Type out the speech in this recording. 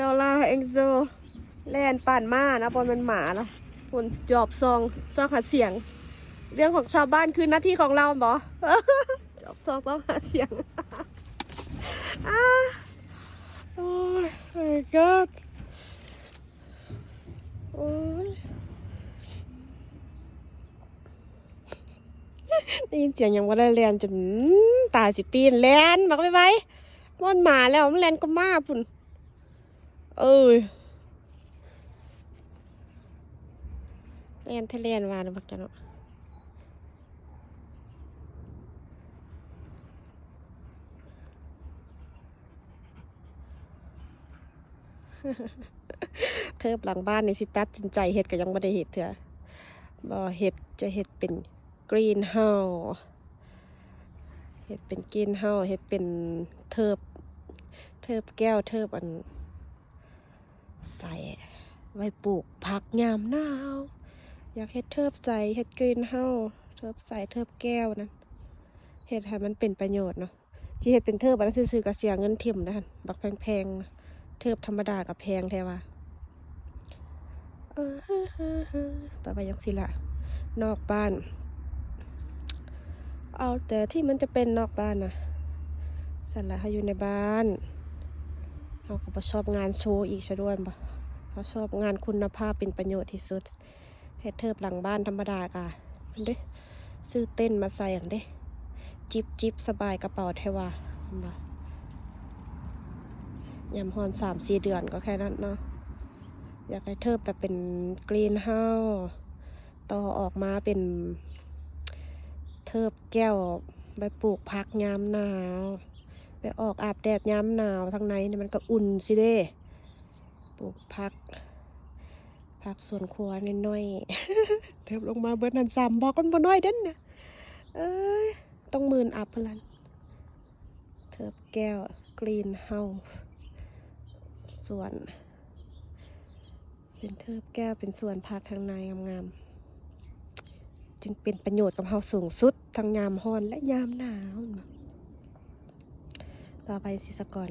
ดอลลาร์เอ็งโจแลนป่านมานะบอลมันหมาละคุณจอบซองซองหาเสียง เรื่องของชาวบ้านคือหน้าที่ของเราบอจอบซองต้องหาเสียงอ่าโอ้ย my god โอ้ยได้ยินเสียงอย่างว่าได้เรียนจนตาสิปีนแลนบักไปไปม่อนหมาแล้วมันแลนก็มาพุ่น เอ้ยเรียนทะเลนมานบักจันเนาะเทิบหลังบ้านในสิตัดสินใจเห็ดก็ยังไม่ได้เห็ดเถอะบ่เห็ดจะเห็ดเป็นกรีนเฮาเห็ดเป็นกรีนเฮาเห็ดเป็นเทิบเทิบแก้วเทิบอัน ใส่ไว้ปลูกผักยามหนาว อยากเฮ็ดเทิบใส่เฮ็ดกรีนเฮาเทิบใส่เทิบแก้วนั้นเฮ็ดให้มันเป็นประโยชน์เนาะที่เฮ็ดเป็นเทิบอันนั้นซื่อๆก็เสียเงินเทิ่มนะหั่นบักแพงๆเทิบธรรมดากับแพงแท้ว่าไปไปยังสิละนอกบ้าน เอาแต่ที่มันจะเป็นนอกบ้านนะสันละให้อยู่ในบ้าน เราก็บ่ชอบงานโชว์อีกซะด้วยบ่เขาชอบงานคุณภาพเป็นประโยชน์ที่สุดเฮ็ดเทิบหลังบ้านธรรมดากะอันเด้ซื้อเต้นมาใส่อันเด้ จิบจิบสบายกระเป๋าเทวาบ่ยามฮอนสามสี่เดือนก็แค่นั้นเนาะอยากได้เทิบแบบเป็นกรีนเฮาต่อออกมาเป็นเทิบแก้วไปปลูกพักยามหนาว ไปออกอาบแดดยามหนาวทางในเนี่ยมันก็อุ่นสิเด้ปลูกพักพักสวนครัวน้อยๆเทิบลงมาเบิดนันสามบอกมันบ่น้อยเด่นนะเอ้ยต้องหมื่นอัพพลันเทิบแก้วกรีนเฮาส์ส่วน เป็นเทิบแก้วเป็นส่วนพักทางในงามๆจึงเป็นประโยชน์กับเฮาสูงสุดทั้งยามร้อนและยามหนาว ต่อไปสิสกอน